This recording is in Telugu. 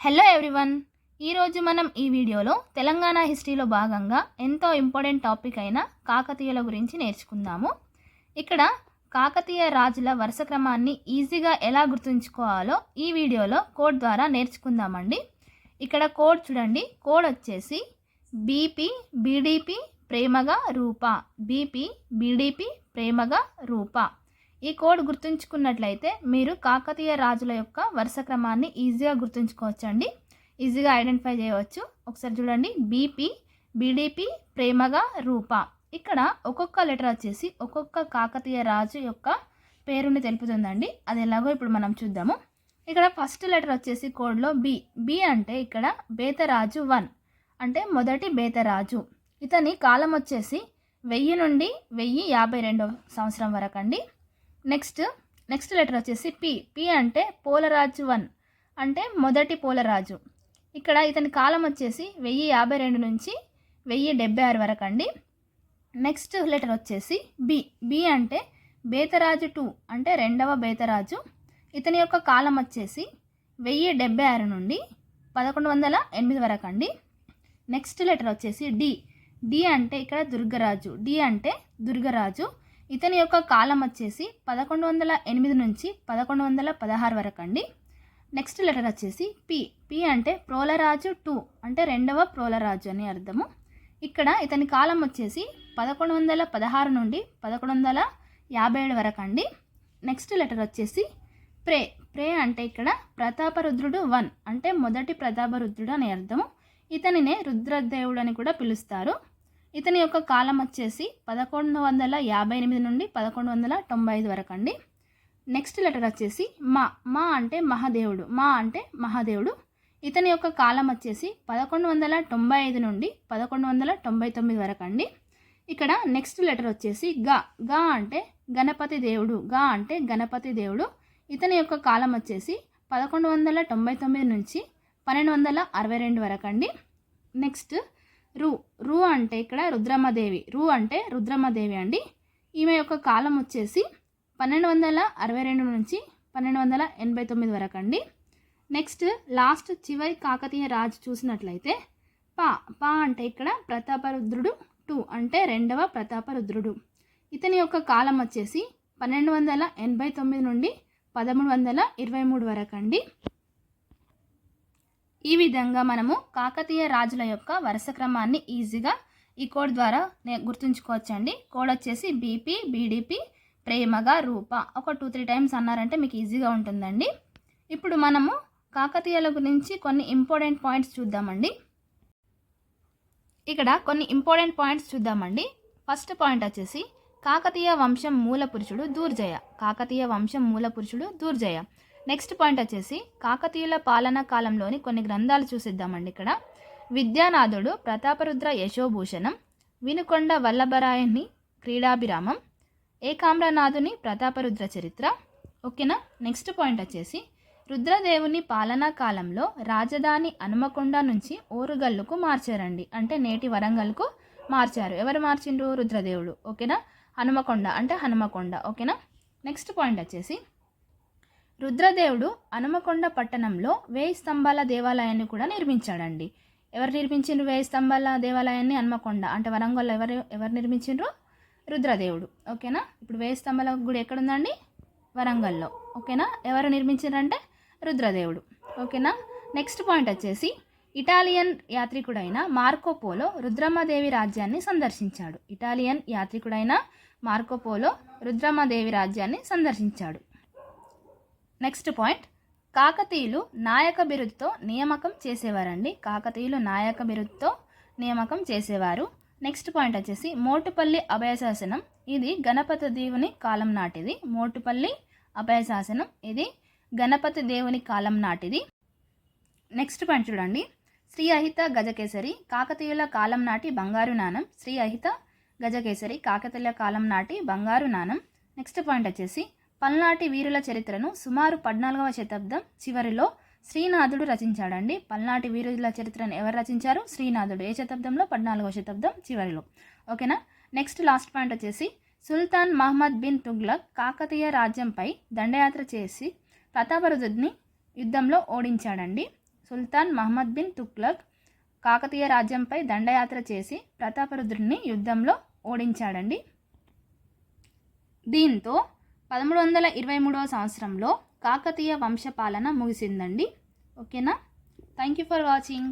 Hello everyone. ఈరోజు మనం ఈ వీడియోలో తెలంగాణ హిస్టరీలో భాగంగా ఎంతో ఇంపార్టెంట్ టాపిక్ అయిన కాకతీయుల గురించి నేర్చుకుందాము. ఇక్కడ కాకతీయ రాజుల వరుస క్రమాన్ని ఈజీగా ఎలా గుర్తుంచుకోవాలో ఈ వీడియోలో కోడ్ ద్వారా నేర్చుకుందామండి. ఇక్కడ కోడ్ చూడండి. కోడ్ వచ్చేసి బీపీ బీడీపీ ప్రేమగా రూప. బీపీ బీడీపీ ప్రేమగా రూప. ఈ కోడ్ గుర్తుంచుకున్నట్లయితే మీరు కాకతీయ రాజుల యొక్క వరుస క్రమాన్ని ఈజీగా గుర్తుంచుకోవచ్చండి. ఈజీగా ఐడెంటిఫై చేయవచ్చు. ఒకసారి చూడండి. బీపీ బీడీపీ ప్రేమగా రూప. ఇక్కడ ఒక్కొక్క లెటర్ వచ్చేసి ఒక్కొక్క కాకతీయ రాజు యొక్క పేరుని తెలుపుతుందండి. అది ఎలాగో ఇప్పుడు మనం చూద్దాము. ఇక్కడ ఫస్ట్ లెటర్ వచ్చేసి కోడ్లో బి. బి అంటే ఇక్కడ బేతరాజు వన్. అంటే మొదటి బేతరాజు. ఇతని కాలం వచ్చేసి వెయ్యి నుండి వెయ్యి యాభై రెండో సంవత్సరం వరకు అండి నెక్స్ట్ నెక్స్ట్ లెటర్ వచ్చేసి పి. పి అంటే పోలరాజు వన్ అంటే మొదటి పోలరాజు. ఇక్కడ ఇతని కాలం వచ్చేసి వెయ్యి యాభై రెండు నుంచి వెయ్యి డెబ్బై ఆరు వరకు అండి. నెక్స్ట్ లెటర్ వచ్చేసి బి. బి అంటే బేతరాజు టూ అంటే రెండవ బేతరాజు. ఇతని యొక్క కాలం వచ్చేసి వెయ్యి డెబ్బై ఆరు నుండి పదకొండు వందల ఎనిమిది వరకు అండి. నెక్స్ట్ లెటర్ వచ్చేసి డి. డి అంటే ఇక్కడ దుర్గరాజు. డి అంటే దుర్గరాజు. ఇతని యొక్క కాలం వచ్చేసి పదకొండు వందల ఎనిమిది నుంచి పదకొండు వందల పదహారు వరకు అండి. నెక్స్ట్ లెటర్ వచ్చేసి పి పి అంటే ప్రోలరాజు టూ అంటే రెండవ ప్రోలరాజు అని అర్థము. ఇక్కడ ఇతని కాలం వచ్చేసి పదకొండు వందల పదహారు నుండి పదకొండు వందల యాభై ఏడు వరకు అండి. నెక్స్ట్ లెటర్ వచ్చేసి ప్రే. ప్రే అంటే ఇక్కడ ప్రతాపరుద్రుడు వన్ అంటే మొదటి ప్రతాపరుద్రుడు అని అర్థము. ఇతనినే రుద్రదేవుడు అని కూడా పిలుస్తారు. ఇతని యొక్క కాలం వచ్చేసి పదకొండు వందల యాభై ఎనిమిది నుండి పదకొండు వందల తొంభై ఐదు వరకు అండి. నెక్స్ట్ లెటర్ వచ్చేసి మా. మా అంటే మహాదేవుడు. మా అంటే మహాదేవుడు. ఇతని యొక్క కాలం వచ్చేసి పదకొండు వందల తొంభై ఐదు నుండి పదకొండు వందల తొంభై తొమ్మిది వరకు అండి. ఇక్కడ నెక్స్ట్ లెటర్ వచ్చేసి గా. గా అంటే గణపతి దేవుడు. గా అంటే గణపతి దేవుడు. ఇతని యొక్క కాలం వచ్చేసి పదకొండు వందల తొంభై తొమ్మిది నుంచి పన్నెండు వందల అరవై రెండు వరకు అండి. నెక్స్ట్ రు రు అంటే ఇక్కడ రుద్రమ్మదేవి రు అంటే రుద్రమ్మదేవి అండి. ఈమె యొక్క కాలం వచ్చేసి పన్నెండు వందల అరవై రెండు నుంచి పన్నెండు వందల ఎనభై తొమ్మిది వరకు అండి. నెక్స్ట్ లాస్ట్ చివరి కాకతీయ రాజు చూసినట్లయితే పా పా అంటే ఇక్కడ ప్రతాపరుద్రుడు టూ అంటే రెండవ ప్రతాపరుద్రుడు. ఇతని యొక్క కాలం వచ్చేసి పన్నెండు వందల ఎనభై తొమ్మిది నుండి పదమూడు వందల ఇరవై మూడు వరకు అండి. ఈ విధంగా మనము కాకతీయ రాజుల యొక్క వరుస క్రమాన్ని ఈజీగా ఈ కోడ్ ద్వారా గుర్తుంచుకోవచ్చండి. కోడ్ వచ్చేసి బీపీ బీడీపీ ప్రేమగా రూప. ఒక టూ త్రీ టైమ్స్ అన్నారంటే మీకు ఈజీగా ఉంటుందండి. ఇప్పుడు మనము కాకతీయుల గురించి కొన్ని ఇంపార్టెంట్ పాయింట్స్ చూద్దామండి. ఇక్కడ కొన్ని ఇంపార్టెంట్ పాయింట్స్ చూద్దామండి. ఫస్ట్ పాయింట్ వచ్చేసి కాకతీయ వంశం మూల పురుషుడు దూర్జయ. కాకతీయ వంశం మూల పురుషుడు దూర్జయ. నెక్స్ట్ పాయింట్ వచ్చేసి కాకతీయుల పాలనా కాలంలోని కొన్ని గ్రంథాలు చూసిద్దామండి ఇక్కడ. విద్యానాథుడు ప్రతాపరుద్ర యశోభూషణం వినుకొండ వల్లభరాయని క్రీడాభిరామం ఏకామ్రనాథుని ప్రతాపరుద్ర చరిత్ర. ఓకేనా? నెక్స్ట్ పాయింట్ వచ్చేసి రుద్రదేవుని పాలనా కాలంలో రాజధాని హనుమకొండ నుంచి ఓరుగల్లుకు మార్చారండి. అంటే నేటి వరంగల్కు మార్చారు. ఎవరు మార్చిండ్రు? రుద్రదేవుడు. ఓకేనా? హనుమకొండ. అంటే హనుమకొండ. ఓకేనా? నెక్స్ట్ పాయింట్ వచ్చేసి రుద్రదేవుడు హనుమకొండ పట్టణంలో వేయి స్తంభాల దేవాలయాన్ని కూడా నిర్మించాడండి. ఎవరు నిర్మించిండ్రు వేయి స్తంభాల దేవాలయాన్ని? హనుమకొండ. అంటే వరంగల్లో ఎవరు ఎవరు నిర్మించిండ్రు? రుద్రదేవుడు. ఓకేనా? ఇప్పుడు వేయి స్తంభాల గుడి ఎక్కడుందండి? వరంగల్లో. ఓకేనా? ఎవరు నిర్మించారంటే రుద్రదేవుడు. ఓకేనా? నెక్స్ట్ పాయింట్ వచ్చేసి ఇటాలియన్ యాత్రికుడైన మార్కోపోలో రుద్రమ్మదేవి రాజ్యాన్ని సందర్శించాడు. ఇటాలియన్ యాత్రికుడైన మార్కోపోలో రుద్రమ్మదేవి రాజ్యాన్ని సందర్శించాడు. Next point. కాకతీయులు నాయక బిరుదుతో నియామకం చేసేవారండి. కాకతీయులు నాయక బిరుదుతో నియామకం చేసేవారు. నెక్స్ట్ పాయింట్ వచ్చేసి మోటుపల్లి అభయశాసనం. ఇది గణపతి దేవుని కాలం నాటిది. మోటుపల్లి అభయశాసనం. ఇది గణపతి దేవుని కాలం నాటిది. నెక్స్ట్ పాయింట్ చూడండి. శ్రీ అహిత గజకేసరి కాకతీయుల కాలం నాటి బంగారు నాణం. శ్రీ అహిత గజకేసరి కాకతీయుల కాలం నాటి బంగారు నాణం. నెక్స్ట్ పాయింట్ వచ్చేసి పల్నాటి వీరుల చరిత్రను సుమారు పద్నాలుగవ శతాబ్దం చివరిలో శ్రీనాథుడు రచించాడండి. పల్నాటి వీరుల చరిత్రను ఎవరు రచించారు? శ్రీనాథుడు. ఏ శతాబ్దంలో? పద్నాలుగవ శతాబ్దం చివరిలో. ఓకేనా? నెక్స్ట్ లాస్ట్ పాయింట్ వచ్చేసి సుల్తాన్ మహమ్మద్ బిన్ తుగ్లక్ కాకతీయ రాజ్యంపై దండయాత్ర చేసి ప్రతాపరుద్ని యుద్ధంలో ఓడించాడండి. సుల్తాన్ మహమ్మద్ బిన్ తుగ్లక్ కాకతీయ రాజ్యంపై దండయాత్ర చేసి ప్రతాపరుద్రుడిని యుద్ధంలో ఓడించాడండి. దీంతో పదమూడు వందల ఇరవై మూడవ సంవత్సరంలో కాకతీయ వంశపాలన ముగిసిందండి. ఓకేనా? Thank you for watching